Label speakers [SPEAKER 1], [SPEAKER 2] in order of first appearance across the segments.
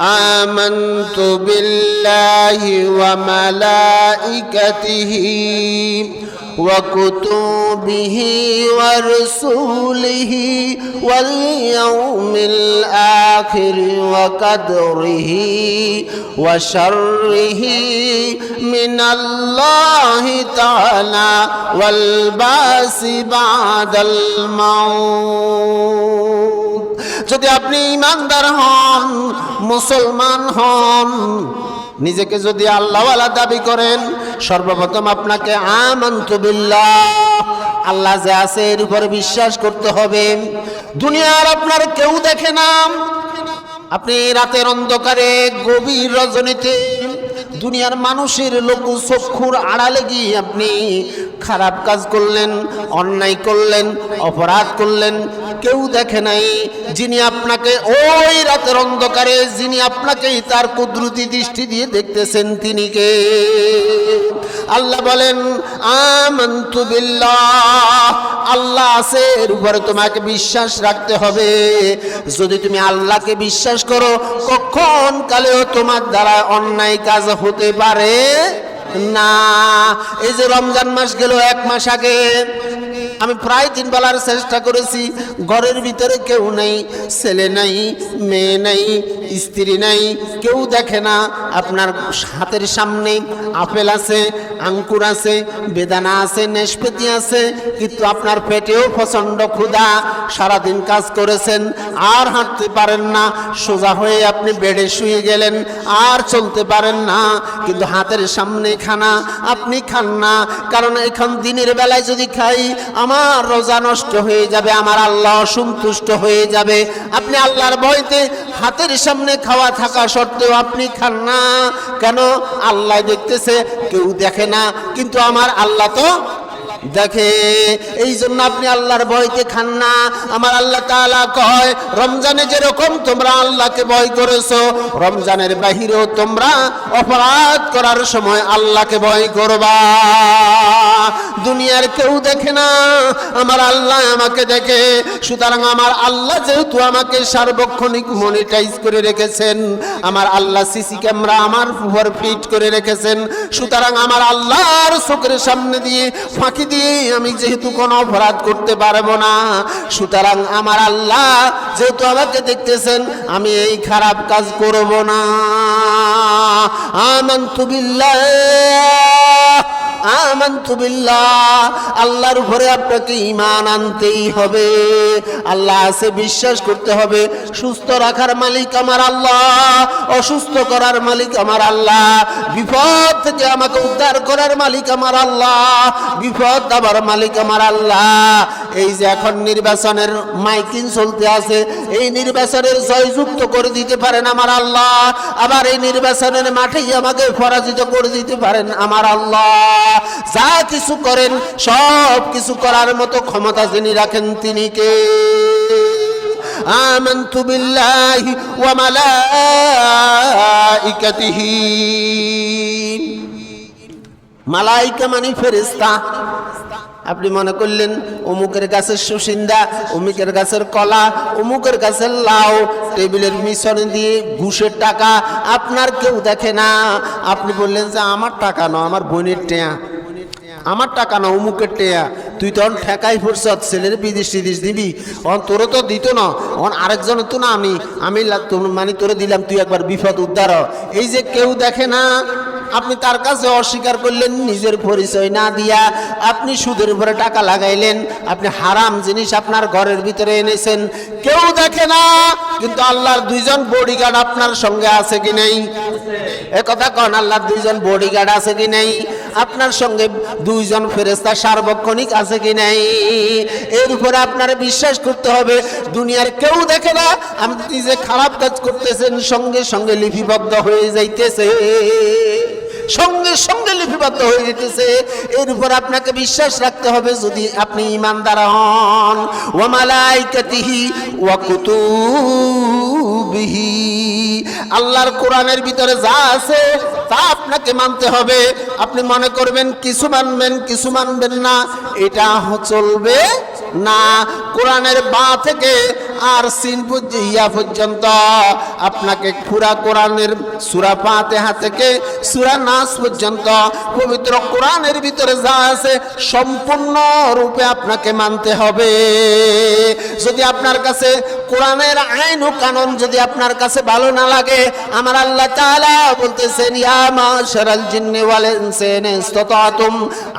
[SPEAKER 1] آمنت بالله وملائكته وكتبه ورسوله واليوم الآخر وقدره وشره من الله تعالى والباس بعد الموت. যদি আপনি ইমানদার হন, মুসলমান হন, নিজেকে যদি আল্লাহওয়ালা দাবি করেন, সর্বপ্রথম আপনাকে আমন্তবিল্লাহ আল্লাহ যে আছে এর উপরে বিশ্বাস করতে হবে। দুনিয়ার আপনার কেউ দেখে না। আপনি রাতের অন্ধকারে গভীর রজনীতে দুনিয়ার মানুষের লোক চক্ষুর আড়ালে গিয়ে আপনি খারাপ কাজ করলেন, অন্যায় করলেন, অপরাধ করলেন, কেউ দেখে নাই। যিনি আপনাকে ওই রাতের অন্ধকারে, যিনি আপনাকে তার কুদরতি দৃষ্টি দিয়ে দেখতেছেন, তিনি কে? আল্লাহ বলেন, আমন্তু বিল্লাহ। আল্লাহ আছে, এর উপরে তোমাকে বিশ্বাস রাখতে হবে। যদি তুমি আল্লাহকে বিশ্বাস করো, কখন কালেও তোমার দ্বারা অন্যায় কাজ হতে পারে? না। এই যে রমজান মাস গেল এক মাস আগে আমি প্রায় দিন বেলার চেষ্টা করেছি। ঘরের ভিতরে কেউ নেই, ছেলে নাই, মেয়ে নাই, স্ত্রী নাই, কেউ দেখে না। আপনার হাতের সামনে আপেল আছে, আঙ্কুর আছে, বেদানা আছে নেশপেতি আছে, কিন্তু আপনার পেটেও প্রচণ্ড ক্ষুধা। সারাদিন কাজ করেছেন, আর হাঁটতে পারেন না। সোজা হয়ে আপনি বেডে শুয়ে গেলেন, আর চলতে পারেন না। কিন্তু হাতের সামনে খানা, আপনি খান না। কারণ এখন দিনের বেলায় যদি খাই আমার রোজা নষ্ট হয়ে যাবে, আমার আল্লাহ সন্তুষ্ট হয়ে যাবে। আপনি আল্লাহর ভয়তে হাতের সামনে খাওয়া থাকা সত্ত্বেও আপনি খান না। কেন? আল্লাহ দেখতেছে, কেউ দেখে না। কিন্তু আমার আল্লাহ তো দেখে এই জন্য আপনি আল্লাহর ভয়কে খান না। আমার আল্লাহ তাআলা কয়, রমজানে যেরকম তোমরা আল্লাহকে ভয় করেছ, রমজানের বাহিরেও তোমরা অপরাধ করার সময় আল্লাহকে ভয় করবা। দুনিয়ার কেউ দেখে না, আমার আল্লাহ আমাকে দেখে। সুতরাং আমার আল্লাহ যেহেতু আমাকে সার্বক্ষণিক মনিটাইজ করে রেখেছেন, আমার আল্লাহ সিসি ক্যামেরা আমার ফিট করে রেখেছেন, সুতরাং আমার আল্লাহর চোখের সামনে দিয়ে ফাঁকি দিয়ে আমি যেহেতু কোনো অপরাধ করতে পারব না, সুতরাং আমার আল্লাহ যেহেতু আমাকে দেখতেছেন, আমি এই খারাপ কাজ করব না। আমান বিল্লাহ। বিল্লাহ, আল্লাহর উপরে আপনাকে ঈমান আনতেই হবে। আল্লাহ আছে, বিশ্বাস করতে হবে, সুস্থ রাখার মালিক আমার আল্লাহ, অসুস্থ করার মালিক আমার আল্লাহ, বিপদ থেকে আমাকে উদ্ধার করার মালিক আমার আল্লাহ, বিপদ দেওয়ার মালিক আমার আল্লাহ। এই যে এখন নির্বাচনের মাইকিং চলতে আছে, এই নির্বাচনের জয়যুক্ত করে দিতে পারেন আমার আল্লাহ, আবার এই নির্বাচনের মাঠেই আমাকে পরাজিত করে দিতে পারেন আমার আল্লাহ। যা কিছু করেন সব কিছু করার মতো ক্ষমতা যিনি রাখেন তিনি কে آمنت بالله وملائكته মালাইকা মানে ফেরেস্তা আপনি মনে করলেন, অমুকের গাছের সুসিন্দা, অমুকের গাছের কলা, অমুকের গাছের লাউ, টেবিলের মিশনে দিয়ে ঘুষের টাকা, আপনার কেউ দেখে না। আপনি বললেন যে, আমার টাকা নয় আমার বোনের টেয়া। আমার টাকা না, অমুকের টেয়া। তুই তখন ঠেকাই পড়ছ ছেলের বিদেশ টিদেশ দিবি। অন তোরও তো দিত না। অন আরেকজন তো না আমি। আমি মানে তোরে দিলাম, তুই একবার বিপদ উদ্ধার এই যে কেউ দেখে না আপনি তার কাছে অস্বীকার করলেন, নিজের পরিচয় না দিয়া আপনি সুদের উপরে টাকা লাগাইলেন, আপনি হারাম জিনিস আপনার ঘরের ভিতরে এনেছেন। কেউ দেখে না, কিন্তু আল্লাহর দুইজন বডিগার্ড আপনার সঙ্গে আছে কি নেই? এ কথা কন, আল্লাহর দুইজন বডিগার্ড আছে কি নেই? আপনার সঙ্গে দুইজন ফেরেস্তা সার্বক্ষণিক আছে কি নাই? এর উপরে আপনার বিশ্বাস করতে হবে, দুনিয়ার কেউ দেখে না, আপনি যে খারাপ কাজ করতেছেন, সঙ্গে সঙ্গে লিপিবদ্ধ হয়ে যাইতেছে। সঙ্গে সঙ্গে লিপিবদ্ধ হয়ে যেতেছে। এর উপর আপনাকে বিশ্বাস রাখতে হবে, যদি আপনি ইমানদার হন। ওয়ামালাইকাতিহি ওয়া কুতুবিহি আল্লাহর কোরআনের ভিতরে যা আছে, তা আপনাকে মানতে হবে। আপনি মনে করবেন, কিছু মানবেন কিছু মানবেন না। এটা চলবে না। কোরআনের বা থেকে আর সিন ইয়া পর্যন্ত। আপনাকে পুরা কোরআনের সুরা ফাতিহা থেকে সুরা নাস পর্যন্ত, পবিত্র কোরআনের ভিতরে যা আছে, সম্পূর্ণ রূপে আপনাকে মানতে হবে। যদি আপনার কাছে কোরআনের আইন ও কানুন যদি আপনার কাছে ভালো না লাগে, আমার আল্লাহ তাআলা বলতেছেন, ইয়া মাশারাল জিন্নি ওয়াল ইনসি ইন ইসতাতাতুম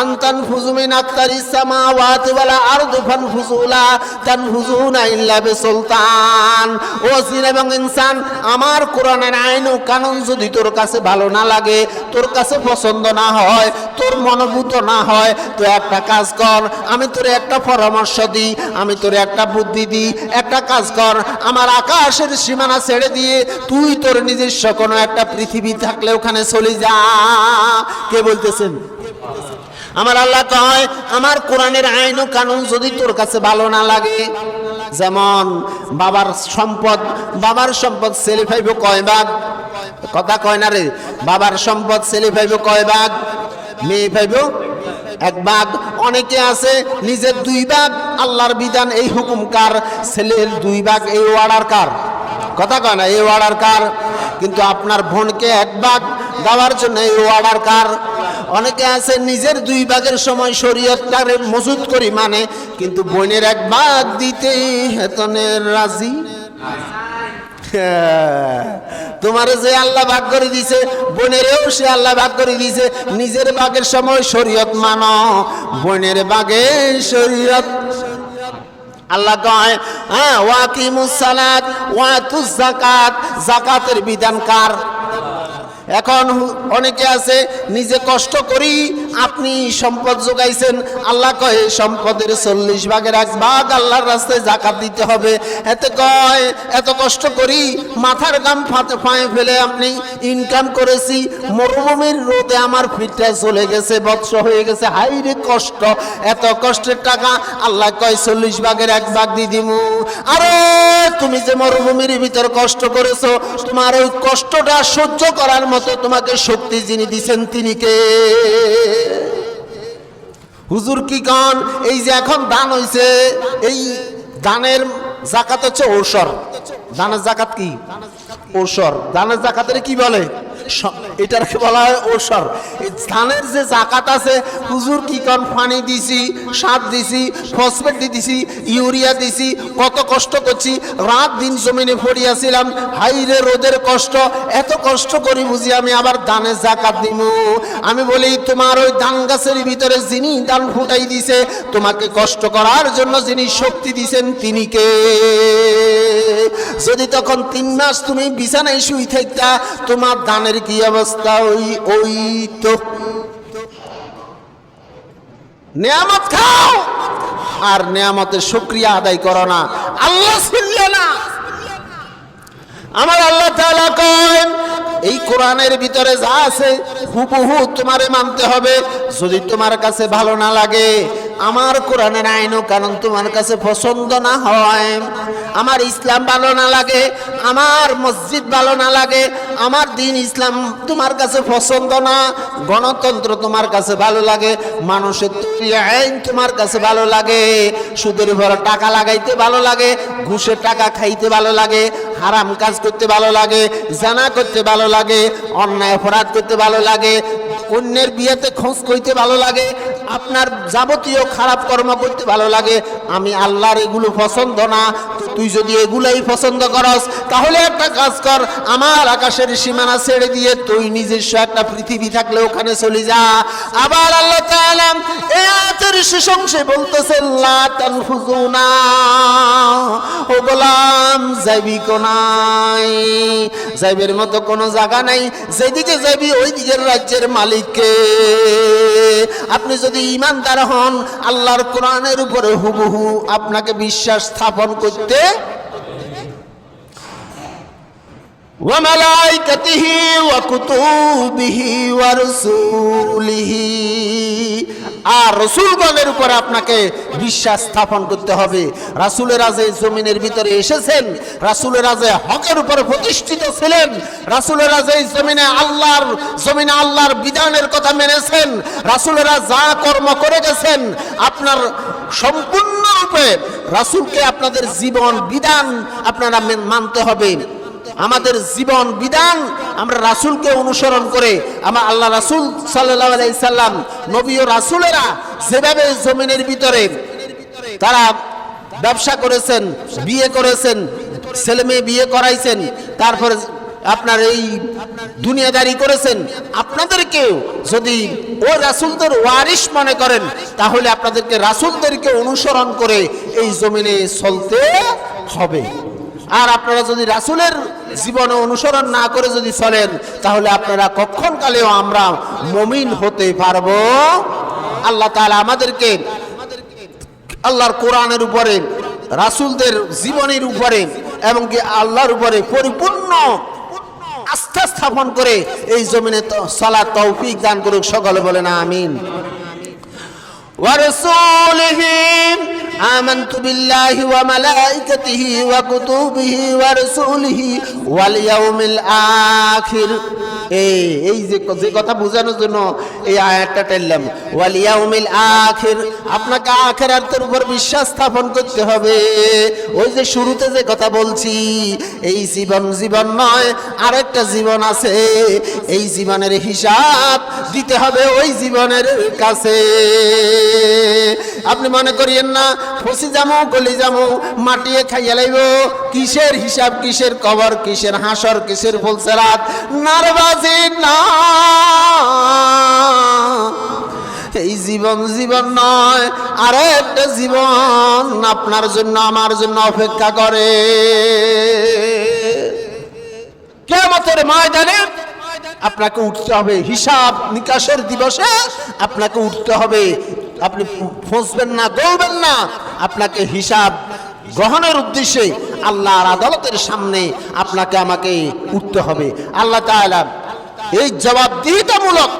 [SPEAKER 1] আন তানফুযু মিন আকতারিস সামাওয়াতি ওয়াল আরদি ফানফুযু লা তানফুযুনা ইল্লা বিসুলতান। ও জিন এবং ইনসান, আমার কোরআনের আইন ও কানুন যদি তোর কাছে ভালো না লাগে, তোর কাছে পছন্দ না হয়, তোর মনোভূত না হয় তো একটা কাজ কর, আমি তোর একটা পরামর্শ দিই, আমি তোর একটা বুদ্ধি দিই, একটা কাজ কর, আমার আকাশের সীমানা ছেড়ে দিয়ে তুই তোর নিজস্ব কোনো একটা পৃথিবী থাকলে ওখানে চলে যা। কে বলতেছেন? আমার আল্লাহ কয়, আমার কোরআনের আইন ও কানুন যদি তোর কাছে ভালো না লাগে, যেমন বাবার সম্পদ বাবার সম্পদ ছেলে ফাইব কয় ভাগ? কথা কয় না রে, বাবার সম্পদ ছেলে ফাইব কয় ভাগ? মেয়ে ফাইব এক ভাগ? অনেকে আছে, নিজের দুই ভাগ, আল্লাহর বিধান এই হুকুম কার? ছেলের দুই ভাগ, এই ওয়ার্ডার কার? কথা কয় না এই ওয়ার্ডার কার? কিন্তু আপনার বোনকে এক ভাগ দেওয়ার জন্য এই ওয়ার্ডার কার? অনেকে আছে নিজের দুই ভাগের সময় শরীয়তটারে মজুদ করি মানে কিন্তু বোনের এক ভাগ দিতে হেতনের রাজি? হ্যাঁ, তোমার যে আল্লাহ ভাগ করে দিছে বোনেরও সে আল্লাহ ভাগ করে দিছে নিজের ভাগের সময় শরীয়ত মানো বোনের ভাগে শরীয়ত আল্লাহ কয় হ্যাঁ ওয়াকিমুস সালাত ওয়াতুজ যাকাত। যাকাতের বিধান কার? এখন অনেকে আছে, নিজে কষ্ট করি আপনি সম্পদ যোগাইছেন আল্লাহ কয় সম্পদের চল্লিশ ভাগের এক ভাগ আল্লাহর রাস্তায় জাকাত দিতে হবে। এতে কয়, এত কষ্ট করি মাথার গাম ফাতে ফাঁয়ে ফেলে আপনি ইনকাম করেছি। মরুভূমির রোদে আমার ফিটটা চলে গেছে, বৎস হয়ে গেছে। হাইরে কষ্ট, এত কষ্টের টাকা আল্লাহ কয়, চল্লিশ ভাগের এক ভাগ দিয়ে দিমু। আরে, তুমি যে মরুভূমির ভিতর কষ্ট করেছ, তোমার ওই কষ্টটা সহ্য করার মতো তোমাকে শক্তি যিনি দিছেন তিনি কে? হুজুর কি গান এই যে এখন দান হইছে, এই দানের জাকাত হচ্ছে ঔষর দানের জাকাত কি? ঔষর দানের জাকাতের কি বলে? এটাকে বলা হয় এই ধানের যে জাকাত আছে, হুজুর কি কন? দিছি, সার দিছি, ফসফেট দিছি ইউরিয়া দিছি, কত কষ্ট করছি, রাত দিন জমিনে হাইরে রোদের কষ্ট, এত কষ্ট করি বুঝি আমি আবার জাকাত দিমু। আমি বলি, তোমার ওই ধান গাছের ভিতরে যিনি দান ফুটাই দিছে, তোমাকে কষ্ট করার জন্য যিনি শক্তি দিছেন তিনি কে? যদি তখন তিন মাস তুমি বিছানায় শুই থাকতা তোমার দানের কি অবস্থা? ওই ওই তো। নিয়ামত খাও। আর নিয়ামতের শুক্রিয়া আদায় করো না। আল্লাহ ছিললে না। আমার আল্লাহ তাআলা কয়, এই কোরআনের ভিতরে যা আছে, হুবহু তোমারে মানতে হবে। যদি তোমার কাছে ভালো না লাগে আমার কোরআনের আইনও কারণ তোমার কাছে পছন্দ না হয়। আমার ইসলাম ভালো না লাগে, আমার মসজিদ ভালো না লাগে, আমার দিন ইসলাম তোমার কাছে পছন্দ না, গণতন্ত্র তোমার কাছে ভালো লাগে, মানুষের আইন তোমার কাছে ভালো লাগে, সুদের উপর টাকা লাগাইতে ভালো লাগে, ঘুষের টাকা খাইতে ভালো লাগে, হারাম কাজ করতে ভালো লাগে, জানা করতে ভালো লাগে, অন্যায় অপরাধ করতে ভালো লাগে, অন্যের বিয়েতে খোঁজ কইতে ভালো লাগে আপনার যাবতীয় খারাপ কর্ম করতে ভালো লাগে আমি আল্লাহর এগুলো পছন্দ না। তুই যদি এগুলাই পছন্দ করস, তাহলে একটা কাজ কর, আমার আকাশের সীমানা ছেড়ে দিয়ে তুই নিজস্ব একটা পৃথিবী থাকলে ওখানে চলে যা। আবার আল্লাহ তাআলা এই আয়াতের শেষ অংশে বলতেছেন লা তানফুজুনা ও গোলাম, যাইবি কোনাই যাইবের মতো কোনো জায়গা নাই, যেদিকে যাবি ওই দিকের রাজ্যের মালিককে। আপনি যদি ইমানদার হন, আল্লাহর কোরআনের উপরে হুবহু আপনাকে বিশ্বাস স্থাপন করতে وملائكته وكتبه ورسوله আর রসুলগণের উপর আপনাকে বিশ্বাস স্থাপন করতে হবে রাসুলেরা যে জমিনের ভিতরে এসেছেন রাসুলেরা যে হকের উপর প্রতিষ্ঠিত ছিলেন রাসুলেরা যে জমিনে আল্লাহর জমিনে আল্লাহর বিধানের কথা মেনেছেন রাসুলেরা যা কর্ম করে গেছেন আপনার সম্পূর্ণরূপে রাসূলকে আপনাদের জীবন বিধান আপনারা মানতে হবে। আমাদের জীবন বিধান আমরা রাসূলকে অনুসরণ করে আমার আল্লাহ রাসূল সাল্লাম, নবী ও রাসূলেরা যেভাবে জমিনের ভিতরে তারা ব্যবসা করেছেন, বিয়ে করেছেন ছেলে মেয়ে বিয়ে করাইছেন, তারপরে আপনার এই দুনিয়াদারি করেছেন, আপনাদেরকেও যদি ও রাসুলদের ওয়ারিশ মনে করেন, তাহলে আপনাদেরকে রাসুলদেরকে অনুসরণ করে এই জমিনে চলতে হবে। আর আপনারা যদি রাসুলের জীবনে অনুসরণ না করে যদি চলেন, তাহলে আপনারা কখন কালেও আমরা মমিন হতে পারব। আল্লাহ তাআলা আমাদেরকে, আল্লাহর কোরআনের উপরে, রাসূলদের জীবনের উপরে, এবং কি আল্লাহর উপরে পরিপূর্ণ আস্থা স্থাপন করে এই জমিনে সালাত তৌফিক দান করুক সকলে বলেন আমিন ورسوله آمنت بالله وملائكته وكتبه ورسوله واليوم الآخر এই যে যে কথা বোঝানোর জন্য এই আয়াতটা আপনাকে উপর বিশ্বাস স্থাপন করতে হবে। ওই যে শুরুতে যে কথা বলছি, এই জীবন জীবন নয়, আরেকটা জীবন আছে। এই জীবনের হিসাব দিতে হবে ওই জীবনের কাছে। আপনি মনে করিয়েন না, ফসি যামো গলি যামো মাটিয়ে খাইয়া লাইব। কিসের হিসাব, কিসের কবর, কিসের হাসর, কিসের ফুলসেরাত না। এই জীবন জীবন নয়, আর একটা জীবন আপনার জন্য, আমার জন্য অপেক্ষা করে। কেমতের ময়দানে আপনাকে উঠতে হবে হিসাব নিকাশের দিবসে, আপনাকে উঠতে হবে, আপনি ফসবেন না গলবেন না, আপনাকে হিসাব গ্রহণের উদ্দেশ্যে আল্লাহর আদালতের সামনে আপনাকে আমাকে উঠতে হবে। আল্লাহ তাআলা এই জবাবদিহিতামূলক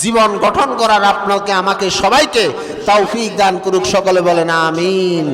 [SPEAKER 1] জীবন গঠন করার আপনাকে আমাকে সবাইকে তৌফিক দান করুক সকলে বলেন আমিন।